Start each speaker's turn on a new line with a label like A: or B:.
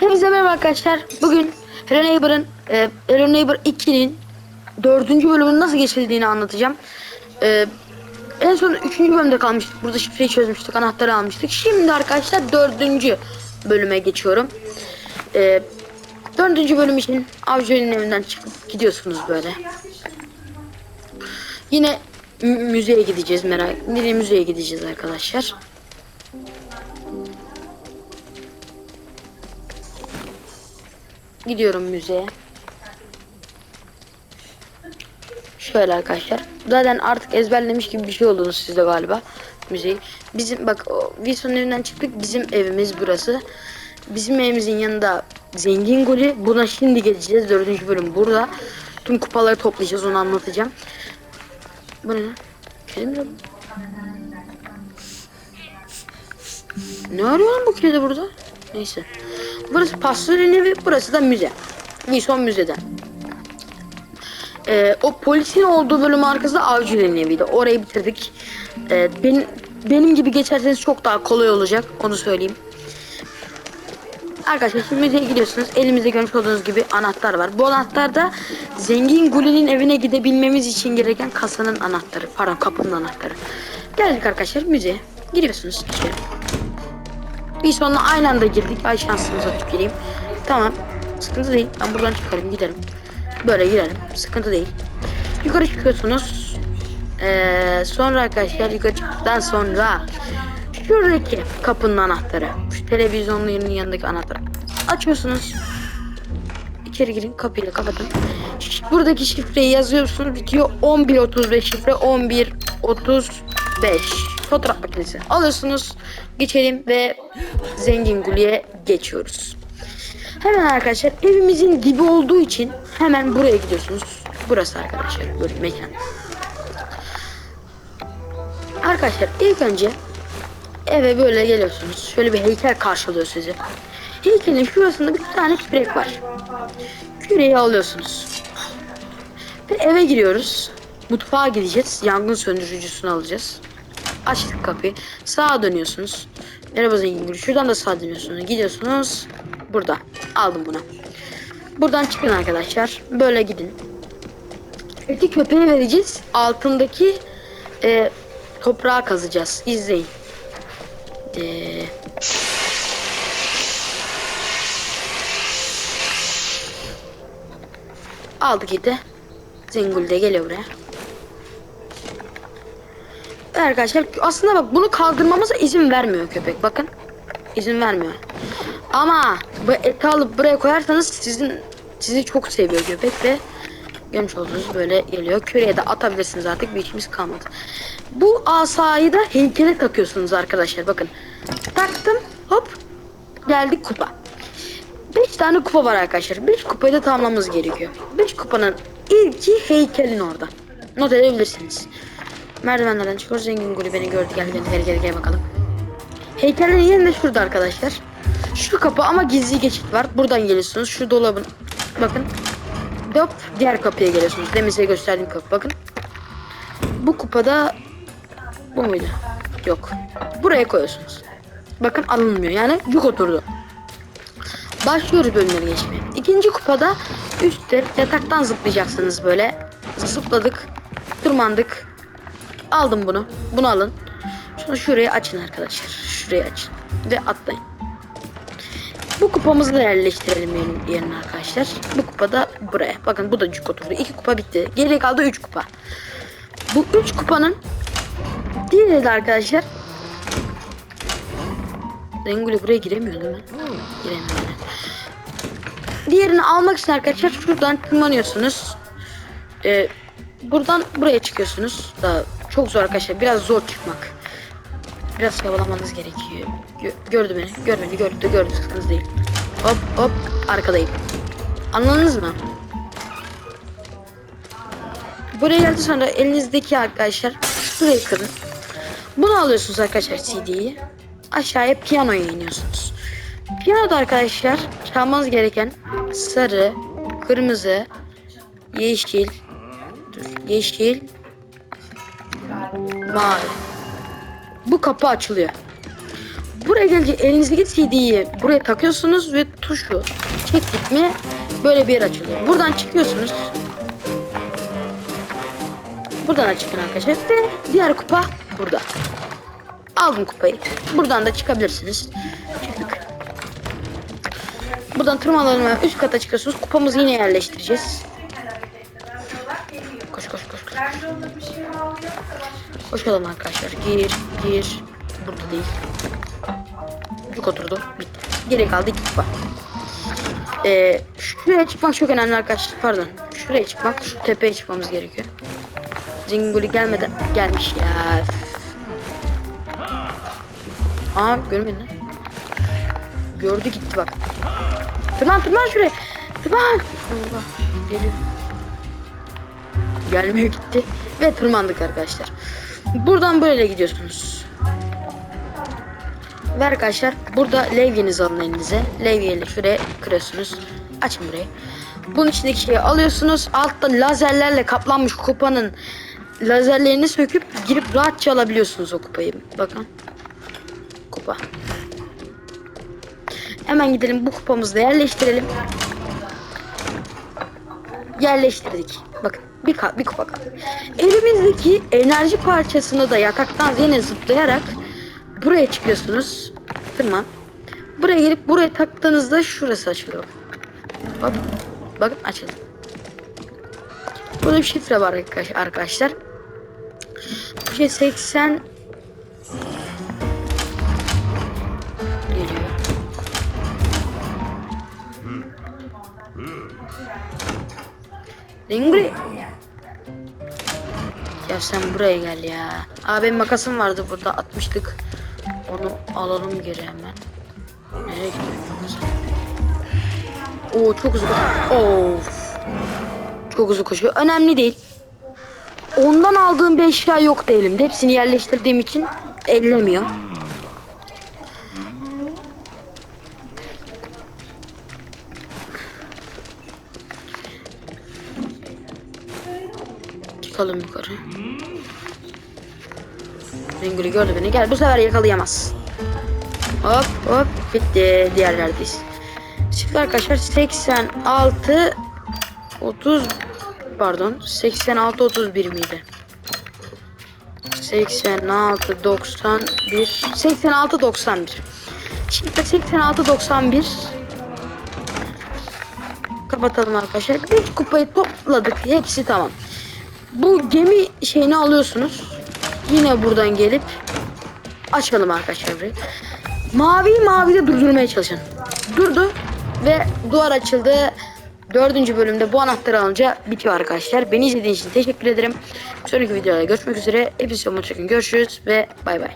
A: Hepinize merhaba arkadaşlar. Bugün Hello Neighbor'ın e, Hello Neighbor 2'nin dördüncü bölümünün nasıl geçildiğini anlatacağım. E, en son üçüncü bölümde kalmıştık. Burada şifreyi çözmüştük, anahtarı almıştık. Şimdi arkadaşlar dördüncü bölüme geçiyorum. E, dördüncü bölüm için avcının evinden çıkıp gidiyorsunuz böyle. Yine mü- müzeye gideceğiz merak. Yine müzeye gideceğiz arkadaşlar. Gidiyorum müzeye. Şöyle arkadaşlar. Zaten artık ezberlemiş gibi bir şey oldunuz sizde galiba müzeyi. Bizim bak Wilson'un evinden çıktık. Bizim evimiz burası. Bizim evimizin yanında Zengin Goli. Buna şimdi geleceğiz. Dördüncü bölüm burada. Tüm kupaları toplayacağız onu anlatacağım. Bu ne? Kedi mi? Ne arıyor bu kedi burada? Neyse. Burası pastörün evi, burası da müze. Wilson müzeden. Ee, o polisin olduğu bölüm arkasında avcının eviydi. Orayı bitirdik. Ee, benim, benim gibi geçerseniz çok daha kolay olacak. Onu söyleyeyim. Arkadaşlar şimdi müzeye gidiyorsunuz. Elimizde görmüş olduğunuz gibi anahtar var. Bu anahtar da zengin Guli'nin evine gidebilmemiz için gereken kasanın anahtarı. Pardon kapının anahtarı. Geldik arkadaşlar müzeye. Giriyorsunuz içeri. Bir sonra aynı anda girdik. Ay şansımıza tüküreyim. Tamam. Sıkıntı değil. Ben buradan çıkarım giderim. Böyle girelim. Sıkıntı değil. Yukarı çıkıyorsunuz. Ee, sonra arkadaşlar yukarı çıktıktan sonra şuradaki kapının anahtarı. Şu televizyonların yanındaki anahtarı. Açıyorsunuz. İçeri girin kapıyı da kapatın. Buradaki şifreyi yazıyorsunuz. Bitiyor 11.35 şifre 11.35. Fotoğraf makinesi alıyorsunuz. Geçelim ve Zengin Guli'ye geçiyoruz. Hemen arkadaşlar evimizin dibi olduğu için hemen buraya gidiyorsunuz. Burası arkadaşlar böyle mekan. Arkadaşlar ilk önce eve böyle geliyorsunuz. Şöyle bir heykel karşılıyor sizi. Heykelin şurasında bir tane kürek var. Küreği alıyorsunuz. Ve eve giriyoruz. Mutfağa gideceğiz. Yangın söndürücüsünü alacağız. Açtık kapıyı. Sağa dönüyorsunuz. Merhaba zengin. Şuradan da sağa dönüyorsunuz. Gidiyorsunuz. Burada. Aldım bunu. Buradan çıkın arkadaşlar. Böyle gidin. Eti köpeğe vereceğiz. Altındaki e, toprağı kazacağız. İzleyin. E, aldık eti. Zengül de geliyor buraya. Arkadaşlar aslında bak bunu kaldırmamıza izin vermiyor köpek bakın. izin vermiyor. Ama bu eti alıp buraya koyarsanız sizin sizi çok seviyor köpek ve görmüş olduğunuz böyle geliyor. Küreye de atabilirsiniz artık bir işimiz kalmadı. Bu asayı da heykele takıyorsunuz arkadaşlar bakın. Taktım hop geldik kupa. 5 tane kupa var arkadaşlar. 5 kupayı da tamamlamamız gerekiyor. 5 kupanın ilki heykelin orada. Not edebilirsiniz. Merdivenlerden çıkıyoruz. Zengin Guli beni gördü. Gel gel gel gel, gel bakalım. Heykelin yeri de şurada arkadaşlar. Şu kapı ama gizli geçit var. Buradan geliyorsunuz. Şu dolabın. Bakın. Hop diğer kapıya geliyorsunuz. Demin size gösterdiğim kapı. Bakın. Bu kupada bu muydu? Yok. Buraya koyuyorsunuz. Bakın alınmıyor. Yani yük oturdu. Başlıyoruz bölümleri geçmeye. İkinci kupada üstte yataktan zıplayacaksınız böyle. Zıpladık. Tırmandık. Aldım bunu. Bunu alın. Şunu şuraya açın arkadaşlar. Şuraya açın. Ve atlayın. Bu kupamızı da yerleştirelim yerin- yerine arkadaşlar. Bu kupa da buraya. Bakın bu da cuk oturdu. İki kupa bitti. Geriye kaldı üç kupa. Bu üç kupanın diğeri de arkadaşlar Renguli buraya giremiyor değil mi? Diğerini almak için arkadaşlar şuradan tırmanıyorsunuz. Ee, buradan buraya çıkıyorsunuz. Daha çok zor arkadaşlar. Biraz zor çıkmak. Biraz çabalamanız gerekiyor. Gö- gördü beni. Görmedi. Gördü. Gördü. Sıkıntı değil. Hop hop. Arkadayım. Anladınız mı? Buraya geldi sonra elinizdeki arkadaşlar şurayı kırın. Bunu alıyorsunuz arkadaşlar CD'yi. Aşağıya piyanoya iniyorsunuz. Piyanoda arkadaşlar çalmanız gereken sarı, kırmızı, yeşil, yeşil, mavi. Bu kapı açılıyor. Buraya gelince elinizdeki CD'yi buraya takıyorsunuz ve tuşu çektik mi böyle bir yer açılıyor. Buradan çıkıyorsunuz. Buradan çıkın arkadaşlar ve diğer kupa burada. Aldım kupayı. Buradan da çıkabilirsiniz. Çıktık. Buradan tırmanalım üst kata çıkıyorsunuz. Kupamızı yine yerleştireceğiz. Koş koş koş. koş. Koşalım arkadaşlar. Gir, gir. Burada değil. Çocuk oturdu. Bitti. Geri kaldı iki kupa. Ee, şuraya çıkmak çok önemli arkadaşlar. Pardon. Şuraya çıkmak, şu tepeye çıkmamız gerekiyor. Zinguli gelmeden gelmiş ya. Aa görmedin lan. Gördü gitti bak. Tırman tırman şuraya. Tırman. Allah. Geliyor. Gelmiyor gitti. Ve tırmandık arkadaşlar. Buradan böyle gidiyorsunuz. Ve arkadaşlar burada levyenizi alın elinize. Levyeyle şuraya kırıyorsunuz. Açın burayı. Bunun içindeki şeyi alıyorsunuz. Altta lazerlerle kaplanmış kupanın lazerlerini söküp girip rahatça alabiliyorsunuz o kupayı. Bakın. Kupa. Hemen gidelim bu kupamızı da yerleştirelim. Yerleştirdik. Bir, ka- bir kupa. Elimizdeki enerji parçasını da yataktan yine zıplayarak buraya çıkıyorsunuz. Tırman. Buraya gelip buraya taktığınızda şurası açılıyor. Hop. Bakın açıldı. Burada bir şifre var arkadaş- arkadaşlar. Bu şey 80 geliyor. Ringri. Ya sen buraya gel ya. Abi benim makasım vardı burada atmıştık. Onu alalım geri hemen. Nereye gidiyor makasım? Oo çok hızlı koşuyor. Of. Çok hızlı koşuyor. Önemli değil. Ondan aldığım bir eşya yok elimde. Hepsini yerleştirdiğim için ellemiyor. Çıkalım yukarı. Ringuli gördü beni. Gel bu sefer yakalayamaz. Hop hop bitti. Diğerlerdeyiz. Şimdi arkadaşlar 86 30 pardon 86 31 miydi? 86 91 86 91 Şimdi 86 91 Kapatalım arkadaşlar. Bir kupayı topladık. Hepsi tamam. Bu gemi şeyini alıyorsunuz. Yine buradan gelip açalım arkadaşlar burayı. Mavi mavide durdurmaya çalışın. Durdu ve duvar açıldı. Dördüncü bölümde bu anahtarı alınca bitiyor arkadaşlar. Beni izlediğiniz için teşekkür ederim. Sonraki videoda görüşmek üzere. Hepinize hoşçakalın. Görüşürüz ve bay bay.